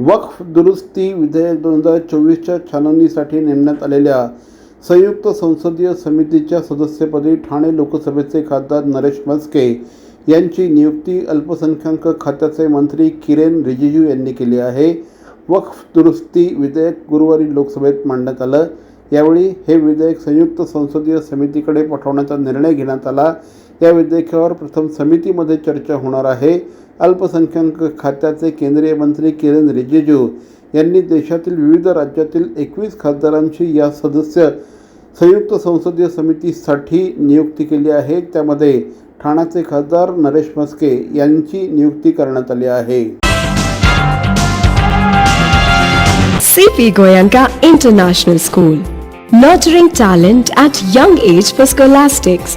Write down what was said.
वक्फ दुरुस्ती विधेयक दोन हजार चोवीसच्या छाननीसाठी नेमण्यात आलेल्या संयुक्त संसदीय समितीच्या सदस्यपदी ठाणे लोकसभेचे खासदार नरेश म्हस्के यांची नियुक्ती अल्पसंख्याक खात्याचे मंत्री किरेन रिजिजू यांनी केली आहे. वक्फ दुरुस्ती विधेयक गुरुवारी लोकसभेत मांडण्यात आलं. यावेळी हे विधेयक संयुक्त संसदीय समितीकडे पाठवण्याचा निर्णय घेण्यात आला. या विधेयकावर प्रथम समितीमध्ये चर्चा होणार आहे. अल्पसंख्याक खात्याचे केंद्रीय मंत्री किरेन रिजिजू यांनी देशातील विविध राज्यातील एकवीस खासदारांची या सदस्य संयुक्त संसदीय समितीसाठी नियुक्ती केली आहे. त्यामध्ये ठाण्याचे खासदार नरेश मस्के यांची नियुक्ती करण्यात आली आहे. CP Goenka international school nurturing talent at young age for scholastics,